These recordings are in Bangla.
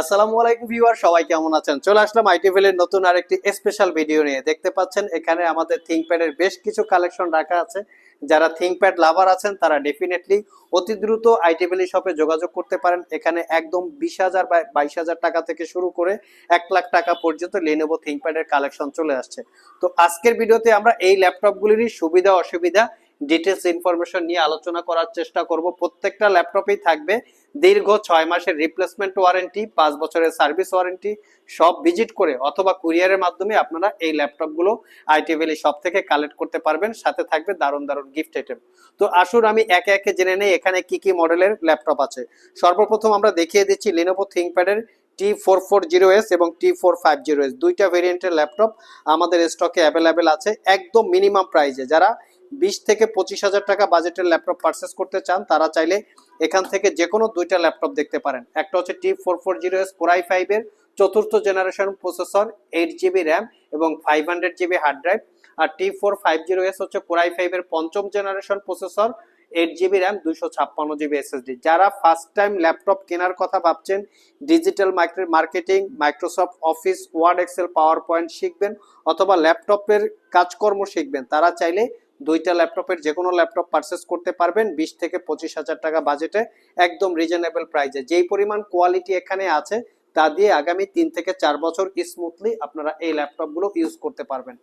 আসসালামু আলাইকুম ভিউয়ার, সবাই কেমন আছেন? চলে আসলাম আইটিভেল এর নতুন আরেকটি স্পেশাল ভিডিও নিয়ে। দেখতে পাচ্ছেন, এখানে আমাদের থিংকপ্যাডের বেশ কিছু কালেকশন রাখা আছে। যারা থিংকপ্যাড লাভার আছেন, তারা ডেফিনেটলি অতি দ্রুত আইটিভেলি শপে যোগাযোগ করতে পারেন। এখানে একদম বিশ হাজার বা বাইশ হাজার টাকা থেকে শুরু করে এক লাখ টাকা পর্যন্ত লেনোভো থিংকপ্যাডের কালেকশন চলে আসছে। তো আজকের ভিডিওতে আমরা এই ল্যাপটপগুলিরই সুবিধা, অসুবিধা ডিটেলস ইনফরমেশন নিয়ে আলোচনা করার চেষ্টা করব। প্রত্যেকটা ল্যাপটপেই থাকবে। দীর্ঘ ছয় মাসের রিপ্লেসমেন্ট ওয়ারেন্টি পাঁচ বছরের সার্ভিস ওয়ারেন্টি সব ভিজিট করে অথবা কুরিয়ারের মাধ্যমে আপনারা এই ল্যাপটপগুলো আইটি ভ্যালি শপ থেকে কালেক্ট করতে পারবেন। সাথে থাকবে দারুণ দারুণ গিফট আইটেম তো আসুন আমি একে একে জেনে নেই এখানে কি কি মডেলের ল্যাপটপ আছে। সর্বপ্রথম আমরা দেখিয়ে দিচ্ছি Lenovo থিংকপ্যাডের T four four zero S এবং T four five zero S দুইটা ভেরিয়েন্টের ল্যাপটপ আমাদের স্টকে অ্যাভেলেবেল আছে একদম মিনিমাম প্রাইসে যারা বিশ থেকে পঁচিশ হাজার টাকা বাজেটের ল্যাপটপ পারচেস করতে চান, তারা চাইলে এখান থেকে যে কোনো দুইটা ল্যাপটপ দেখতে পারেন। একটা হচ্ছে T four four zero S core i ফাইভের চতুর্থ generation processor eight GB RAM এবং five hundred GB hard drive আর T four five zero S হচ্ছে কোরাই ফাইভের পঞ্চম generation processor eight GB RAM দুইশো ছাপ্পান্ন জিবি এসএসডি যারা ফার্স্ট টাইম ল্যাপটপ কেনার কথা ভাবছেন digital marketing Microsoft Office Word Excel PowerPoint শিখবেন অথবা ল্যাপটপের কাজকর্ম শিখবেন, তারা চাইলে দুইটা ল্যাপটপের যে কোনো ল্যাপটপ পারচেস করতে পারবেন বিশ থেকে পঁচিশ হাজার টাকা বাজেটে একদম রিজনেবল প্রাইসে যেই পরিমাণ কোয়ালিটি এখানে আছে, তা দিয়ে আগামী তিন থেকে চার বছর স্মুথলি আপনারা এই ল্যাপটপগুলো ইউজ করতে পারবেন।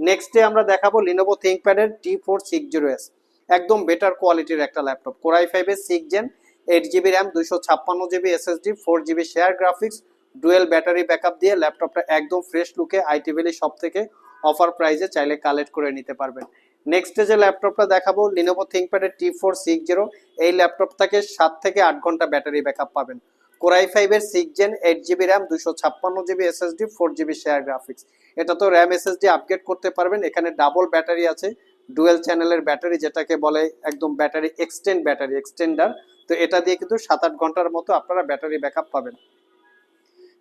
নেক্সটে আমরা দেখাবো Lenovo Think থিঙ্কপ্যাডের T four six zero S একদম বেটার কোয়ালিটির একটা ল্যাপটপ। কোরাই ফাইভের six gen eight GB RAM দুইশো ছাপ্পান্ন GB SSD four GB share graphics dual battery backup দিয়ে ল্যাপটপটা একদম ফ্রেশ লুকে আইটি ভ্যালি সব থেকে অফার প্রাইসে চাইলে কালেক্ট করে নিতে পারবেন। নেক্সট যে ল্যাপটপটা দেখাবো লিনোভো থিঙ্কপ্যাডের টি ফোর সিক্স জিরো এই ল্যাপটপটাকে সাত থেকে আট ঘণ্টা ব্যাটারি ব্যাকআপ পাবেন। কোরাই ফাইভের six gen eight GB RAM দুশো ছাপ্পান্ন GB SSD four GB share graphics এটা তো র্যাম এসএসডি আপগ্রেড করতে পারবেন। এখানে ডাবল ব্যাটারি আছে ডুয়েল চ্যানেলের ব্যাটারি, যেটাকে বলে একদম ব্যাটারি এক্সটেন্ড ব্যাটারি এক্সটেন্ডার তো এটা দিয়ে কিন্তু সাত আট ঘণ্টার মতো আপনারা ব্যাটারি ব্যাকআপ পাবেন।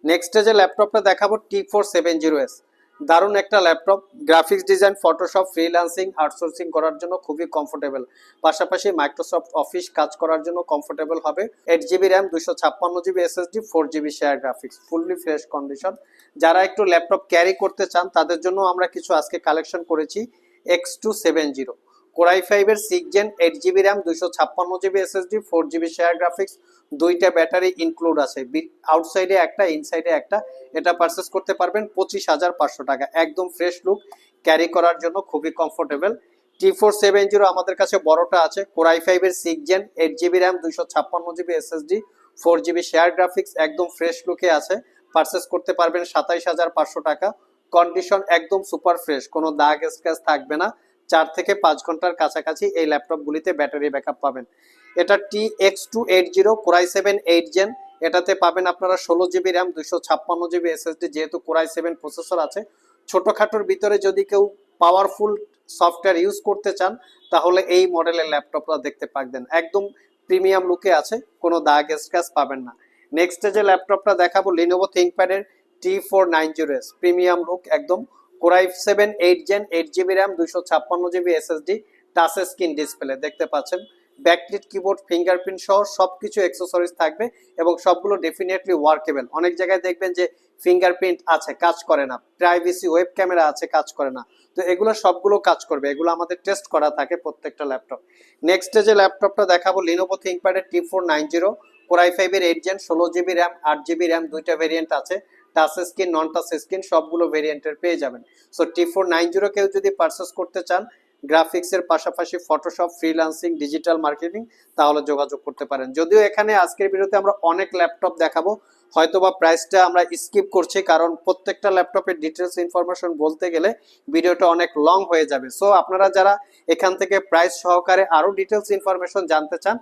নেক্সট যে ল্যাপটপটা দেখাবো T four seven zero S দারুণ একটা laptop graphics design Photoshop freelancing outsourcing করার জন্য খুবই কমফোর্টেবল পাশাপাশি মাইক্রোসফট অফিস কাজ করার জন্য কমফোর্টেবল হবে। এইট জিবি র্যাম দুশো ছাপ্পান্ন GB SSD four GB share graphics fully fresh condition যারা একটু ল্যাপটপ ক্যারি করতে চান, তাদের জন্য আমরা কিছু আজকে কালেকশন করেছি X two seven zero core i ফাইভের six gen eight GB RAM দুইশো ছাপ্পান্ন GB SSD four GB share graphics দুইটা ব্যাটারি ইনক্লুড আছে। আউটসাইডে একটা ইনসাইডে একটা। এটা পারচেস করতে পারবেন পঁচিশ হাজার পাঁচশো টাকা। একদম ফ্রেশ লুক ক্যারি করার জন্য খুবই comfortable T four seven zero আমাদের কাছে বড়টা আছে। কোরাই ফাইভের six gen eight GB RAM দুইশো ছাপ্পান্ন GB SSD four GB share graphics একদম ফ্রেশ লুকে আছে। পারচেস করতে পারবেন সাতাইশ হাজার পাঁচশো টাকা। কন্ডিশন একদম সুপার ফ্রেশ কোনো দাগ স্ক্র্যাচ থাকবে না। চার থেকে পাঁচ ঘণ্টার কাছাকাছি এই ল্যাপটপগুলিতে ব্যাটারি ব্যাকআপ পাবেন। এটা T X two eight zero core i seven eight gen এটাতে পাবেন আপনারা ষোলো জিবি র্যাম দুইশো ছাপ্পান্ন জিবি এসএসডি যেহেতু কোরাই সেভেন প্রসেসর আছে। ছোটোখাটোর ভিতরে যদি কেউ পাওয়ারফুল সফটওয়্যার ইউজ করতে চান, তাহলে এই মডেলের ল্যাপটপটা দেখতে পাকবেন একদম প্রিমিয়াম লুকে আছে, কোনো দাগ স্ক্র্যাচ পাবেন না। নেক্সট যে ল্যাপটপটা দেখাবো Lenovo থিঙ্কপ্যাডের T four nine zero S premium look একদম core i seven eight gen eight GB RAM দুইশো ছাপ্পান্ন GB SSD touch screen display দেখতে পাচ্ছেন। ব্যাকলিট কিবোর্ড ফিঙ্গারপ্রিন্ট সহ সবকিছু অ্যাক্সেসরিজ থাকবে এবং সবগুলো ডেফিনেটলি ওয়ার্কেবল অনেক জায়গায় দেখবেন যে ফিঙ্গারপ্রিন্ট আছে, কাজ করে না। প্রাইভেসি ওয়েব ক্যামেরা আছে, কাজ করে না। তো এগুলো সবগুলো কাজ করবে। এগুলো আমাদের টেস্ট করা থাকে প্রত্যেকটা ল্যাপটপ নেক্সট যে ল্যাপটপটা দেখাবো Lenovo থিঙ্কপ্যাডের T four nine zero core i ফাইভের এইট জেন ষোলো জিবি র্যাম আট জিবি র্যাম দুইটা ভেরিয়েন্ট আছে। Touch screen non touch screen সবগুলো ভেরিয়েন্টের পেয়ে যাবেন। So T four nine zero কেউ যদি পারচেস করতে চান গ্রাফিক্সের পাশাপাশি ফটোশপ ফ্রিলান্সিং ডিজিটাল মার্কেটিং তাহলে যোগাযোগ করতে পারেন। যদিও এখানে আজকের ভিডিওতে আমরা অনেক ল্যাপটপ দেখাবো হয়তো বা প্রাইসটা আমরা স্কিপ করছি, কারণ প্রত্যেকটা ল্যাপটপের ডিটেলস ইনফরমেশন বলতে গেলে ভিডিওটা অনেক লং হয়ে যাবে। সো আপনারা যারা এখান থেকে প্রাইস সহকারে আরও ডিটেলস ইনফরমেশন জানতে চান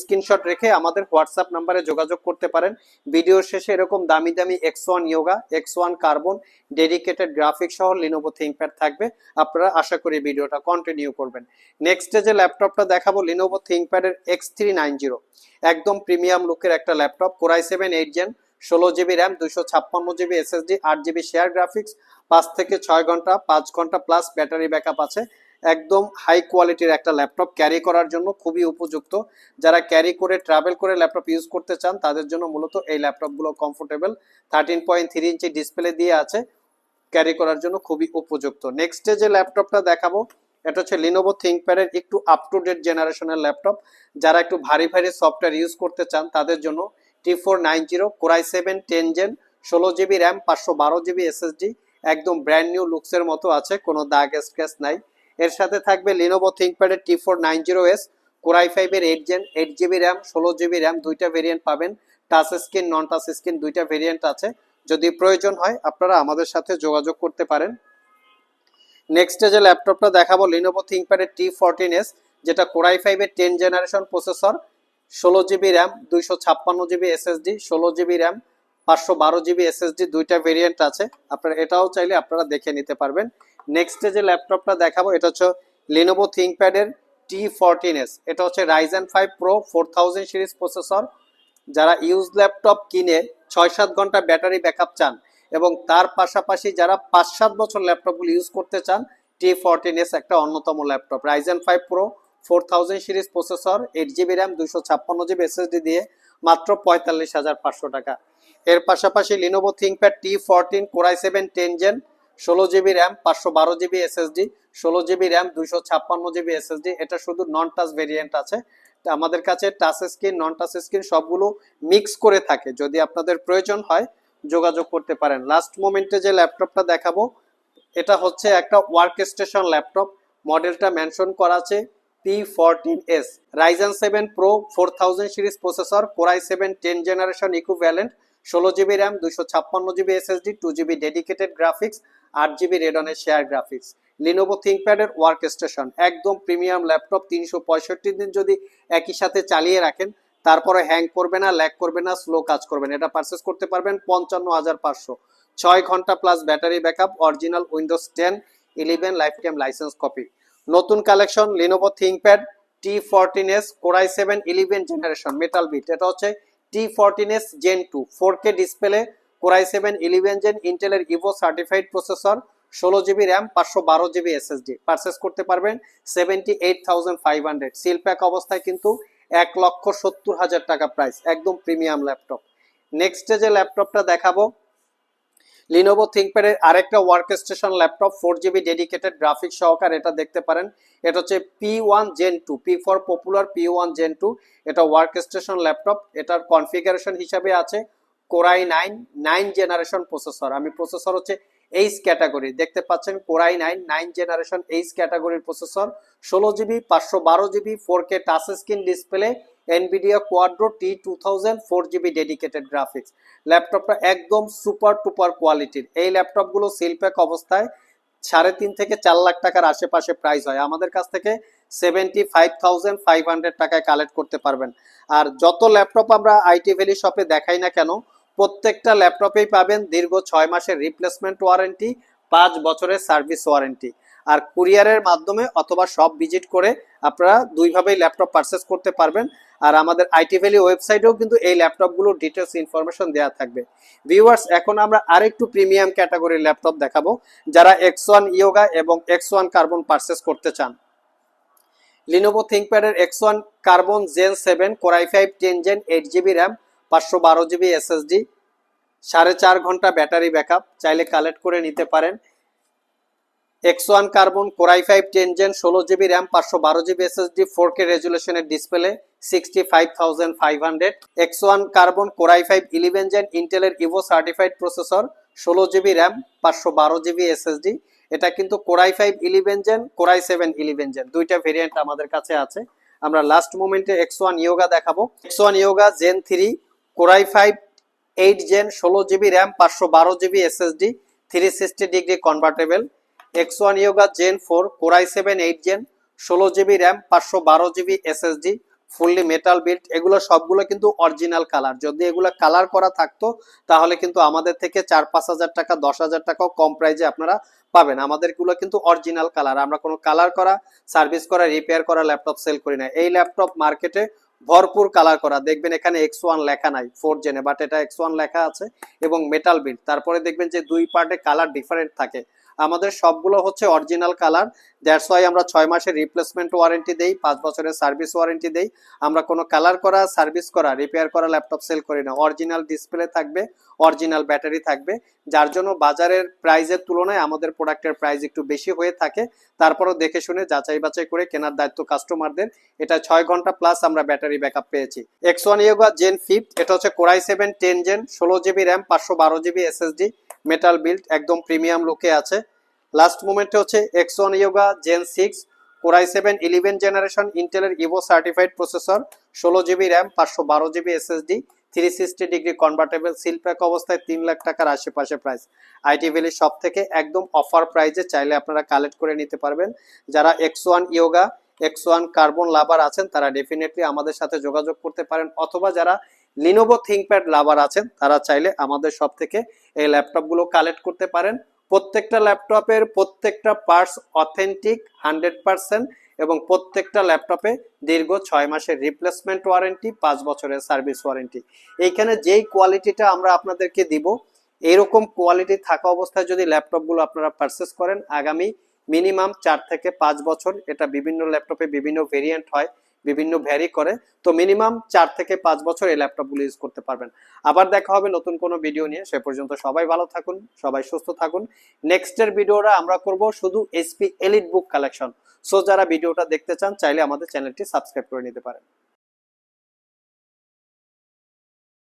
স্ক্রিনশট রেখে আমাদের হোয়াটসঅ্যাপ নাম্বারে যোগাযোগ করতে পারেন। ভিডিও শেষে এরকম দামি দামি X one Yoga X one Carbon dedicated graphic সহ লিনোভো থিঙ্কপ্যাড থাকবে। আপনারা আশা করি ভিডিওটা কন্টিনিউ করবেন। নেক্সট যে ল্যাপটপটা দেখাবো লিনোভো থিঙ্কপ্যাডের এক্স থ্রি নাইন জিরো একদম প্রিমিয়াম লুকের একটা laptop core i seven eight gen ষোলো জিবি র্যাম দুশো ছাপ্পান্ন জিবি এসএসডি আট জিবি শেয়ার গ্রাফিক্স পাঁচ থেকে ছয় ঘণ্টা, পাঁচ ঘণ্টা প্লাস ব্যাটারি ব্যাকআপ আছে। একদম হাই কোয়ালিটির একটা ল্যাপটপ ক্যারি করার জন্য খুবই উপযুক্ত। যারা ক্যারি করে ট্রাভেল করে ল্যাপটপ ইউজ করতে চান, তাদের জন্য মূলত এই ল্যাপটপগুলো comfortable thirteen point three inch display দিয়ে আছে ক্যারি করার জন্য খুবই উপযুক্ত। নেক্সটে যে ল্যাপটপটা দেখাবো, এটা হচ্ছে লিনোভো থিঙ্কপ্যাডের একটু আপ টু ডেট জেনারেশনের ল্যাপটপ যারা একটু ভারী ভারী সফটওয়্যার ইউজ করতে চান, তাদের জন্য T four nine zero core i seven ten gen ষোলো জিবি র্যাম পাঁচশো বারো জিবি এসএসডি একদম ব্র্যান্ড নিউ লুকসের মতো আছে, কোনো দাগ স্ক্র্যাচ নাই। এর সাথে থাকবে Lenovo থিঙ্কপ্যাডের T four nine zero S core i ফাইভের eight gen eight GB RAM ষোলো জিবি র্যাম দুইটা ভেরিয়েন্ট পাবেন। Touch screen non touch screen দুইটা ভেরিয়েন্ট আছে। যদি প্রয়োজন হয়, আপনারা আমাদের সাথে যোগাযোগ করতে পারেন। নেক্সটে যে ল্যাপটপটা দেখাবো লিনোভো থিঙ্কপ্যাডের টি ফোরটিন এস যেটা কোরাই ফাইভের টেন জেনারেশন প্রসেসর ষোলো জিবি র্যাম দুইশো ছাপ্পান্ন জিবি এসএসডি ষোলো জিবি র্যাম পাঁচশো বারো জিবি এসএসডি দুইটা ভেরিয়েন্ট আছে। আপনারা এটাও চাইলে আপনারা দেখে নিতে পারবেন। নেক্সটে যে ল্যাপটপটা দেখাবো, এটা হচ্ছে লিনোভো থিঙ্কপ্যাডের টি ফোরটিন এস এটা হচ্ছে Ryzen five pro four thousand series processor যারা ইউজ ল্যাপটপ কিনে ছয় সাত ঘণ্টা ব্যাটারি ব্যাকআপ চান এবং তার পাশাপাশি যারা পাঁচ সাত বছর ল্যাপটপগুলো ইউজ করতে চান টি ফোরটিন এস একটা অন্যতম laptop Ryzen five pro four thousand series processor eight GB RAM দুশো ছাপ্পান্ন জিবি এসএসডি দিয়ে মাত্র পঁয়তাল্লিশ হাজার পাঁচশো টাকা। এর পাশাপাশি Lenovo ThinkPad T fourteen core i seven ten gen ষোলো জিবি র্যাম, পাঁচশো বারো জিবি এসএসডি, ষোলো জিবি র্যাম, দুইশো ছাপ্পান্ন জিবি এসএসডি। এটা শুধু নন টাচ ভেরিয়েন্ট আছে আমাদের কাছে touch screen non touch screen সবগুলো মিক্স করে থাকে। যদি আপনাদের প্রয়োজন হয়, যোগাযোগ করতে পারেন। লাস্ট মোমেন্টে যে ল্যাপটপটা দেখাবো, এটা হচ্ছে একটা ওয়ার্ক স্টেশন ল্যাপটপ। মডেলটা মেনশন করা আছে P fourteen S Ryzen seven pro four thousand series processor core i seven ten generation equivalent ষোলো জিবি র্যাম, দুইশো ছাপ্পান্ন GB SSD two GB dedicated graphics আট জিবি রেডনের শেয়ার গ্রাফিক্স। লিনোভো থিঙ্কপ্যাডের ওয়ার্ক স্টেশন একদম প্রিমিয়াম ল্যাপটপ তিনশো পঁয়ষট্টি দিন যদি একই সাথে চালিয়ে রাখেন, তারপরে হ্যাং করবে না ল্যাক করবে না স্লো কাজ করবে না। এটা পারচেস করতে পারবেন পঞ্চান্ন হাজার পাঁচশো। ছয় ঘণ্টা plus battery backup original Windows ten eleven lifetime license copy নতুন collection Lenovo ThinkPad T fourteen S core i seven eleven generation metal build এটা হচ্ছে T fourteen S gen two four K display core i seven, eleven gen, ইন্টেলের ইভো সার্টিফাইড প্রসেসর, ষোলো জিবি র্যাম, পাঁচশো বারো জিবি এসএসডি। পারচেস করতে পারবেন seventy eight thousand five hundred seal pack অবস্থায় কিন্তু এক লক্ষ সত্তর হাজার টাকা প্রাইস একদম প্রিমিয়াম ল্যাপটপ নেক্সটে যে ল্যাপটপটা দেখাবো লিনোভো থিঙ্কপ্যাডের আরেকটা workstation laptop four GB dedicated graphics সহকার এটা দেখতে পারেন। এটা হচ্ছে P one gen two P for popular P one gen two এটা ওয়ার্ক স্টেশন ল্যাপটপ এটার কনফিগারেশন হিসাবে আছে। Core i nine nine generation processor. আমি প্রসেসর হচ্ছে এইচ ক্যাটাগরি। দেখতে পাচ্ছেন core i nine nine generation H ক্যাটাগরির প্রসেসর। ষোলো জিবি, পাঁচশো বারো GB, four K touch screen display Nvidia Quadro T two thousand four GB dedicated graphics ল্যাপটপটা একদম সুপার টুপার কোয়ালিটির এই ল্যাপটপগুলো সিলপ্যাক অবস্থায় সাড়ে তিন থেকে চার লাখ টাকার আশেপাশে প্রাইস হয়। আমাদের কাছ থেকে seventy five thousand five hundred টাকায় কালেক্ট করতে পারবেন। আর যত ল্যাপটপ আমরা আইটি ভ্যালি শপে দেখাই না কেন প্রত্যেকটা ল্যাপটপেই পাবেন দীর্ঘ ছয় মাসের রিপ্লেসমেন্ট ওয়ারেন্টি পাঁচ বছরের সার্ভিস ওয়ারেন্টি আর কুরিয়ারের মাধ্যমে অথবা সব ভিজিট করে আপনারা দুইভাবেই ল্যাপটপ পারচেস করতে পারবেন। আর আমাদের আইটি ভ্যালি ওয়েবসাইটেও কিন্তু এই ল্যাপটপগুলোর ডিটেলস ইনফরমেশন দেওয়া থাকবে। ভিউয়ার্স এখন আমরা আরেকটু প্রিমিয়াম ক্যাটাগরির ল্যাপটপ দেখাবো, যারা এক্স ওয়ান ইয়োগা এবং এক্স ওয়ান কার্বন পারচেস করতে চান। Lenovo থিঙ্কপ্যাডের X one Carbon gen seven core i five ten gen eight GB RAM পাঁচশো বারো জিবি এসএসডি, সাড়ে চার ঘণ্টা ব্যাটারি ব্যাকআপ, চাইলে কালেক্ট করে নিতে পারেন। X one Carbon, core i five ten gen, ষোলো জিবি র্যাম, পাঁচশো বারো GB SSD, four K রেজুলেশনের display, sixty five thousand five hundred. X one Carbon, core i five eleven gen, ইন্টেলের ইভো সার্টিফাইড প্রসেসর, ষোলো জিবি র্যাম, পাঁচশো বারো জিবি এসএসডি। এটা কিন্তু core i five eleven gen, core i seven eleven gen, দুইটা ভেরিয়েন্ট আমাদের কাছে আছে। আমরা লাস্ট মোমেন্টে এক্স ওয়ান ইয়োগা দেখাবো। X one Yoga gen three core i five, eight gen, ষোলো জিবি র্যাম, পাঁচশো বারো GB SSD, three sixty degree convertible X one Yoga gen four, core i seven, eight gen, ষোলো জিবি র্যাম, পাঁচশো বারো GB SSD, fully metal build এগুলো সবগুলো কিন্তু অরিজিনাল কালার যদি এগুলো কালার করা থাকতো, তাহলে কিন্তু আমাদের থেকে চার পাঁচ হাজার টাকা, দশ হাজার টাকাও কম প্রাইজে আপনারা পাবেন। আমাদেরগুলো কিন্তু অরিজিনাল কালার আমরা কোনো কালার করা সার্ভিস করা রিপেয়ার করা ল্যাপটপ সেল করি না। এই ল্যাপটপ মার্কেটে ভরপুর কালার করা। দেখবেন এখানে এক্স ওয়ান লেখা নাই ফোর জেনে বাট এটা এক্স ওয়ান লেখা আছে এবং মেটাল বিল্ড তারপরে দেখবেন যে দুই পার্টে কালার ডিফারেন্ট থাকে। আমাদের সবগুলো হচ্ছে অরিজিনাল কালার দ্যাটস ওয়াই আমরা ছয় মাসের রিপ্লেসমেন্ট ওয়ারেন্টি দেই, পাঁচ বছরের সার্ভিস ওয়ারেন্টি দেই। আমরা কোনো কালার করা সার্ভিস করা রিপেয়ার করা ল্যাপটপ সেল করি না। অরিজিনাল ডিসপ্লে থাকবে অরিজিনাল ব্যাটারি থাকবে। যার জন্য বাজারের প্রাইজের তুলনায় আমাদের প্রোডাক্টের প্রাইস একটু বেশি হয়ে থাকে। তারপরও দেখে শুনে, যাচাই বাছাই করে কেনার দায়িত্ব কাস্টমারদের এটা ছয় ঘণ্টা প্লাস আমরা ব্যাটারি ব্যাকআপ পেয়েছি। X one Yoga gen fifth এটা হচ্ছে core i seven ten gen ষোলো জিবি র্যাম পাঁচশো বারো জিবি এসএসডি মেটাল বিল্ড একদম প্রিমিয়াম লুকে আছে। লাস্ট মোমেন্টে হচ্ছে X one Yoga gen six core i seven eleven generation ইন্টেলের ইভো সার্টিফাইড প্রসেসর ষোলো জিবি র্যাম পাঁচশো বারো GB SSD three sixty degree convertible seal pack অবস্থায় তিন লাখ টাকার আশেপাশে প্রাইস আইটি ভ্যালির সব থেকে একদম অফার প্রাইজে চাইলে আপনারা কালেক্ট করে নিতে পারবেন। যারা X one Yoga X one Carbon lover আছেন, তারা ডেফিনেটলি আমাদের সাথে যোগাযোগ করতে পারেন। অথবা যারা লিনোভো থিঙ্কপ্যাড লাভার আছেন, তারা চাইলে আমাদের সব থেকে এই ল্যাপটপগুলো কালেক্ট করতে পারেন। প্রত্যেকটা ল্যাপটপের প্রত্যেকটা পার্টস অথেন্টিক হান্ড্রেড পার্সেন্ট এবং প্রত্যেকটা ল্যাপটপে দীর্ঘ ছয় মাসের রিপ্লেসমেন্ট ওয়ারেন্টি পাঁচ বছরের সার্ভিস ওয়ারেন্টি এইখানে যেই কোয়ালিটিটা আমরা আপনাদেরকে দিব, এরকম কোয়ালিটি থাকা অবস্থায় যদি ল্যাপটপগুলো আপনারা পারচেস করেন, আগামী মিনিমাম চার থেকে পাঁচ বছর এটা বিভিন্ন ল্যাপটপে বিভিন্ন ভেরিয়েন্ট হয়। বিভিন্ন ভ্যারি করে, তো মিনিমাম চার থেকে পাঁচ বছর এই ল্যাপটপগুলো ইউজ করতে পারবেন। আবার দেখা হবে নতুন কোনো ভিডিও নিয়ে। সে পর্যন্ত সবাই ভালো থাকুন, সবাই সুস্থ থাকুন। নেক্সটের ভিডিওটা আমরা করব শুধু SP Elite Book collection so যারা ভিডিওটা দেখতে চান, চাইলে আমাদের চ্যানেলটি সাবস্ক্রাইব করে নিতে পারেন।